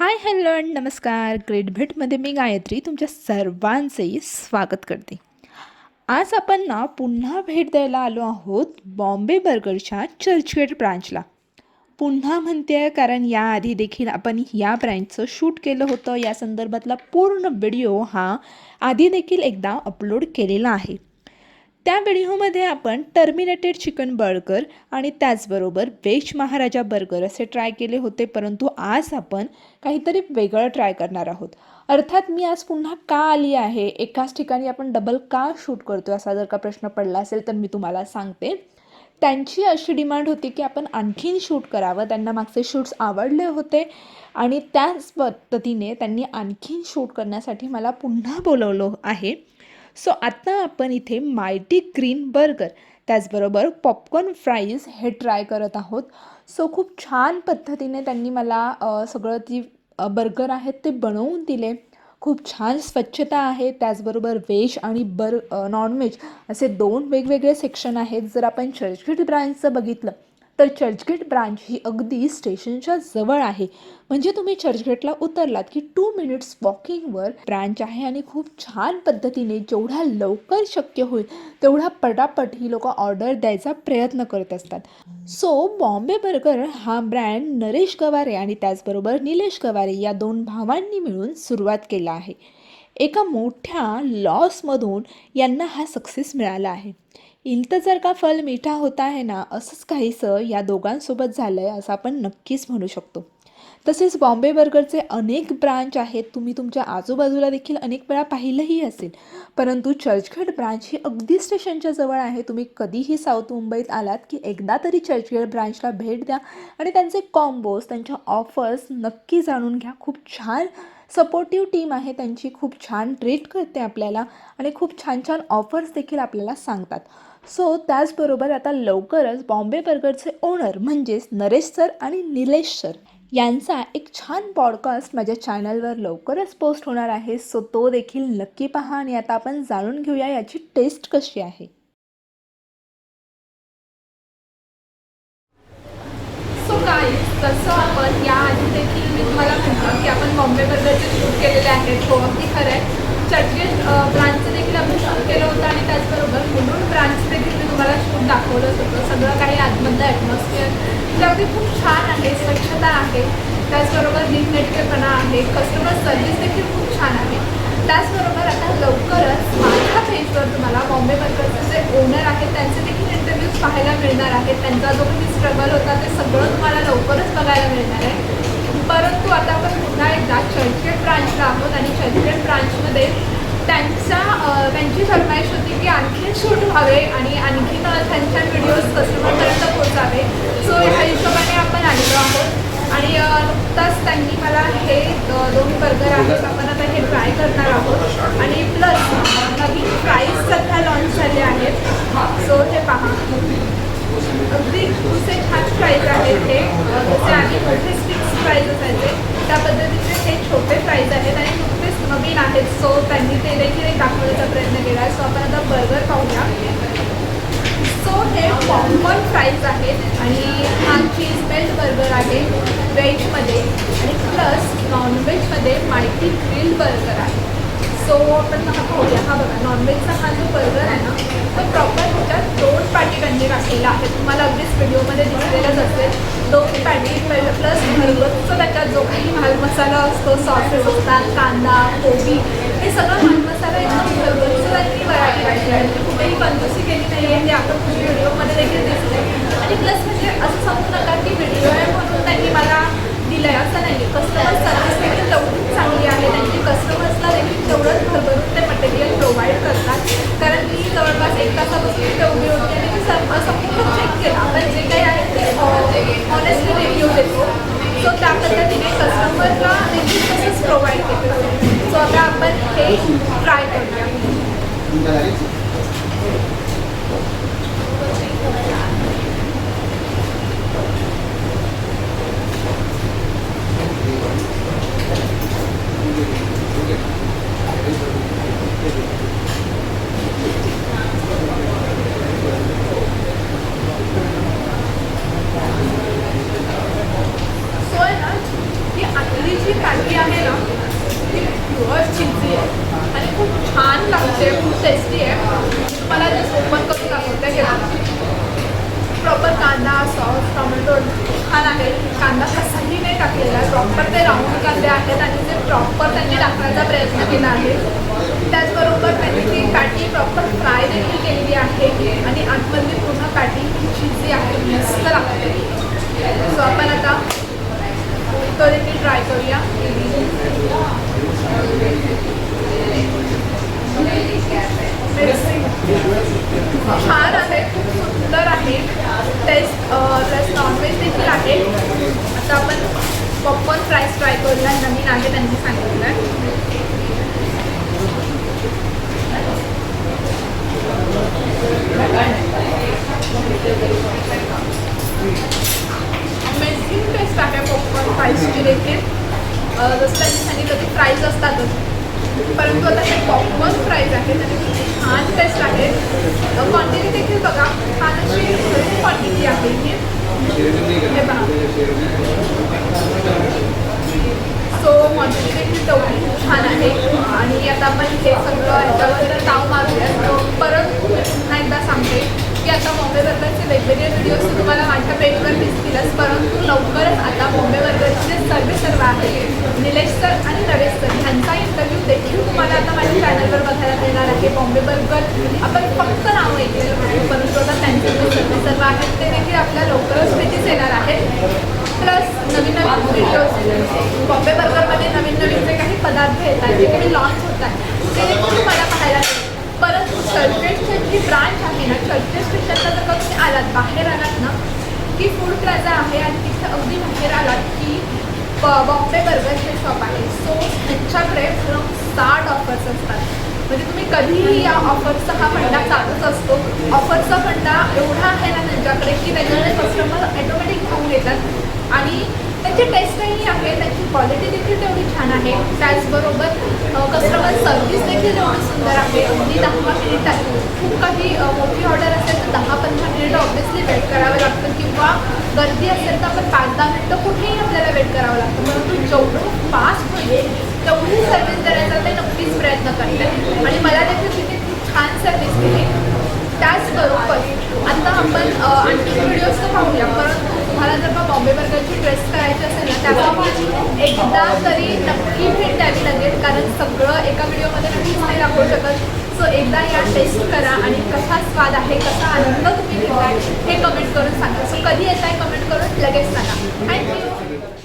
High hello and नमस्कार. Great भेटमध्ये मी गायत्री तुमच्या सर्वांचंही स्वागत करते. आज आपण ना पुन्हा भेट द्यायला आलो आहोत बॉम्बे बर्गरच्या चर्चगेट ब्रांचला. पुन्हा म्हणते आहे कारण याआधी देखील आपण या ब्रँचचं शूट केलं होतं. या संदर्भातला पूर्ण व्हिडिओ हा आधी देखील एकदा अपलोड केलेला आहे. त्या व्हिडिओमध्ये आपण टर्मिनेटेड चिकन बर्गर आणि त्याचबरोबर वेज महाराजा बर्गर असे ट्राय केले होते परंतु आज आपण काहीतरी वेगळं ट्राय करणार आहोत. अर्थात मी आज पुन्हा का आली आहे? एकाच ठिकाणी आपण डबल का शूट करतो असा जर का प्रश्न पडला असेल तर मी तुम्हाला सांगते. त्यांची अशी डिमांड होती की आपण आणखीन शूट करावं. त्यांना मागचे शूट्स आवडले होते आणि त्याच पद्धतीने त्यांनी आणखीन शूट करण्यासाठी मला पुन्हा बोलवलं आहे. सो आत्ता आपण इथे मायटी ग्रीन बर्गर त्याचबरोबर पॉपकॉर्न फ्राईज हे ट्राय करत आहोत. सो खूप छान पद्धतीने त्यांनी मला सगळं ती बर्गर आहेत ते बनवून दिले. खूप छान स्वच्छता आहे. त्याचबरोबर व्हेज आणि बर नॉनव्हेज असे दोन वेगवेगळे सेक्शन आहेत. जर आपण चर्चगेट ब्रांचचं बघितलं तर चर्चगेट ब्रांच ही अगदी स्टेशनच्या जवळ आहे. म्हणजे तुम्ही चर्चगेटला उतरलात की टू मिनिट्स वॉकिंगवर ब्रांच आहे आणि खूप छान पद्धतीने जेवढ्या लवकर शक्य होईल तेवढा पटापट ही लोक ऑर्डर द्यायचा प्रयत्न करत असतात. सो बॉम्बे बर्गर हा ब्रँड नरेश गवारे आणि त्याचबरोबर निलेश गवारे या दोन भावांनी मिळून सुरुवात केला आहे. एका मोठ्या लॉसमधून यांना हा सक्सेस मिळाला आहे. इल्तजर का फल मिठा होता आहे ना असंच काहीसं या दोघांसोबत झालं आहे असं आपण नक्कीच म्हणू शकतो. तसेच बॉम्बे बर्गरचे अनेक ब्रांच आहेत. तुम्ही तुमच्या आजूबाजूला देखील अनेक वेळा पाहिलंही असेल. परंतु चर्चगेट ब्रांच ही अगदी स्टेशनच्या जवळ आहे. तुम्ही कधीही साऊथ मुंबईत आलात की एकदा तरी चर्चगेट ब्रांचला भेट द्या आणि त्यांचे कॉम्बोज त्यांच्या ऑफर्स नक्की जाणून घ्या. खूप छान सपोर्टिव्ह टीम आहे. त्यांची खूप छान ट्रीट करते आपल्याला आणि खूप छान छान ऑफर्स देखील आपल्याला सांगतात. सो त्याचबरोबर आता लवकरच बॉम्बे बर्गरचे ओनर म्हणजेच नरेश सर आणि निलेश सर यांचा एक छान पॉडकास्ट माझ्या चॅनलवर लवकरच पोस्ट होणार आहे. सो तो देखील नक्की पहा आणि आता आपण जाणून घेऊया याची टेस्ट कशी आहे. सो काय तसं आपण याआधी देखील मी तुम्हाला म्हटलं की आपण बॉम्बे बर्गरचे शूट केलेले आहेत. तो अगदी खरं आहे. चर्चगेट ब्रांचचं देखील आपण शूट केलं होतं आणि त्याचबरोबर मुलुंड ब्रांच देखील मी तुम्हाला शूट दाखवलंच होतं. सगळं काही आतमधलं ॲटमॉस्फिअर ते अगदी खूप छान आहे स्वच्छता आहे. त्याचबरोबर नीटनेटकेपणा आहे. कस्टमर सर्व्हिस देखील खूप छान आहे. त्याचबरोबर आता लवकरच माझ्या पेजवर तुम्हाला बॉम्बे बर्गरचे जे ओनर आहेत त्यांचे देखील इंटरव्ह्यूज पाहायला मिळणार आहेत. त्यांचा जो काही स्ट्रगल होता ते सगळं तुम्हाला लवकरच बघायला मिळणार आहे परंतु आता आपण पुन्हा एकदा चर्चगेट ब्रांचला आहोत आणि चर्चगेट ब्रांचमध्ये त्यांचा त्यांची फरमाईश होती की आणखीन शूट व्हावे आणि आणखीन छान छान व्हिडिओज कस्टमरपर्यंत पोहोचावे. सो ह्या हिशोबाने आपण आलेलो आहोत. आणि नुकताच त्यांनी मला हे दोन बर्गर आहेत. आपण आता हे ट्राय करणार आहोत. आणि प्लस नवीन प्राईस सध्या लॉन्च झाले आहेत. सो हे पहा. अगदी दुसरे छान प्राईज आहेत हे. जसे आधी मोठे स्टिक्स प्राईज असायचे. त्या पद्धतीचे हे छोटे प्राईज आहेत आणि नुकतेच नवीन आहेत. सो त्यांनी ते देखील एक दाखवण्याचा प्रयत्न केला आहे सो आपण आता बर्गर पाहूया. सो हे पॉपकॉर्न फ्राईज आहेत आणि हा चीज बेल्ट बर्गर आहे व्हेजमध्ये आणि प्लस नॉनव्हेजमध्ये माहिती ग्रिल बर्गर आहे. सो आपण हा पाहूया हा बघा नॉनव्हेजचा हा जो बर्गर आहे ना तो प्रॉपर ह्याच्यात दोन पॅटी त्यांनी टाकलेला आहे. तुम्हाला अगदीच व्हिडिओमध्ये दिसलेलाच असेल. दोन पॅटी प्लस घरगुतीचा त्याच्यात जो काही माल मसाला असतो सॉसेस असतात कांदा कोबी हे सगळं माल मसाला एकदम भरगतचं त्यांनी व्हरायटी टाकली आहे. म्हणजे कुठेही कंजूसी केली नाही आहे ते आपण व्हिडिओमध्ये देखील दिसते आणि प्लस म्हणजे असं समजू नका की व्हिडिओ आहे म्हणून त्यांनी मला दिलं आहे असं नाही कस्टमर सर्व्हिस देखील तेवढीच चांगली आहे त्यांची कस्टमर्सला देखील तेवढंच भरभरून ते मटेरियल प्रोव्हाइड करतात कारण मी जवळपास एक तासापासून तिथे उभी होती आणि मी सर्व संपूर्ण चेक केलं आपण जे काही आहे ते ऑनेस्टली रिव्ह्यू देतो सो त्या पद्धतीने कस्टमरला देखील तसंच प्रोव्हाइड केलं. सो आता आपण हे ट्राय करूया सो आहे ना ही आतली जी पॅटी खूप टेस्टी आहे. तुम्हाला जस्ट ओपन करून दाखवते गेला प्रॉपर कांदा सॉस टोमॅटो छान आहे. कांदा कसाही नाही टाकलेला. प्रॉपर ते राऊंड कांदे आहेत आणि ते प्रॉपर त्यांनी टाकण्याचा प्रयत्न केला आहे. त्याचबरोबर त्यांनी ती पॅटी प्रॉपर फ्राय देखील केलेली आहे. आणि आतमधली पूर्ण पॅटी शिजली आहे. मस्त लागते. सो आपण आता तो देखील ट्राय करूया. छान आहे खूप सुंदर आहे. टेस्ट प्लस नॉनव्हेज देखील आहे. आता आपण पॉपकॉर्न फ्राईज ट्राय करूया. नवीन आहे त्यांनी सांगितलं आहे अमेझिंग टेस्ट आहे पॉपकॉर्न फ्राईजची देखील. जसं त्यांनी सांगितलं की फ्राईज असतातच. परंतु आता हे पॉपकॉर्न फ्राईज आहे छान टेस्ट आहे. क्वांटिटी देखील बघा. छान अशी क्वांटिटी आहे ही. हे पहा सो क्वांटिटी देखील तेवढी खूप छान आहे. आणि आता आपण हे सगळं ह्याच्यावर ताव मारूया. परत पुन्हा एकदा सांगते की आता बॉम्बे बर्गरचे वेगवेगळे व्हिडिओज तुम्हाला माझ्या पेजवर दिसतीलच. परंतु लवकरच आता बॉम्बे बर्गरचे सर्वे सर्व आहे निलेश सर आणि नरेश सर ह्यांचाही आता बघायला मिळणार आहे. बॉम्बे बर्गर आपण फक्त नाव ऐकलेलं म्हणून परंतु आता त्यांचे जे सर्व सर्व आहेत ते देखील आपल्या लवकरच भेटीस येणार आहेत. प्लस नवीन नवीन व्हिडिओज बॉम्बे बर्गरमध्ये नवीन नवीन जे काही पदार्थ येत आहेत जे काही लॉन्च होत आहेत ते देखील तुम्हाला पाहायला परंतु चर्चगेटची जी ब्रांच आहे ना चर्चगेट स्टेशनला जर का तुम्ही आलात बाहेर आलात ना की फूड प्लाझा आहे आणि तिथे अगदी बाहेर आलात की बॉम्बे बर्गर हे शॉप आहे. सो त्यांच्याकडे साठ ऑफर्स असतात. म्हणजे तुम्ही कधीही या ऑफरचा हा फंडा चालूच असतो. ऑफरचा फंडा एवढा आहे ना त्यांच्याकडे की त्याच्याकडे कस्टमर ॲटोमॅटिक घेऊन येतात आणि त्यांची टेस्टही आहे त्यांची क्वालिटी देखील तेवढी छान आहे. त्याचबरोबर कस्टमर सर्व्हिस देखील एवढी सुंदर आहे. अगदी दहा मिनिटात खूप काही मोठी ऑर्डर असेल तर दहा पंधरा मिनिटं ऑब्विसली वेट करावं लागतं किंवा गर्दी असेल तर आपण पाच दहा मिनिटं कुठेही आपल्याला वेट करावं लागतं. परंतु जेवढं फास्ट होईल तेवढी सर्व्हिस प्रयत्न करतात आणि मला देखील तिथे खूप छान सर्विस दिली त्याचबरोबर आता आपण आणखी व्हिडिओज तर पाहूया परंतु तुम्हाला जर का बॉम्बे बर्गरची टेस्ट करायची असेल ना त्यामुळे एकदा तरी नक्की भेट द्यावी लागेल कारण सगळं एका व्हिडिओमध्ये नक्कीच नाही दाखवू शकत. सो एकदा या टेस्ट करा आणि कसा स्वाद आहे कसा आनंद तुम्ही घेताय हे कमेंट करून सांगा. सो कधी येत आहे कमेंट करून लगेच सांगा. थँक्यू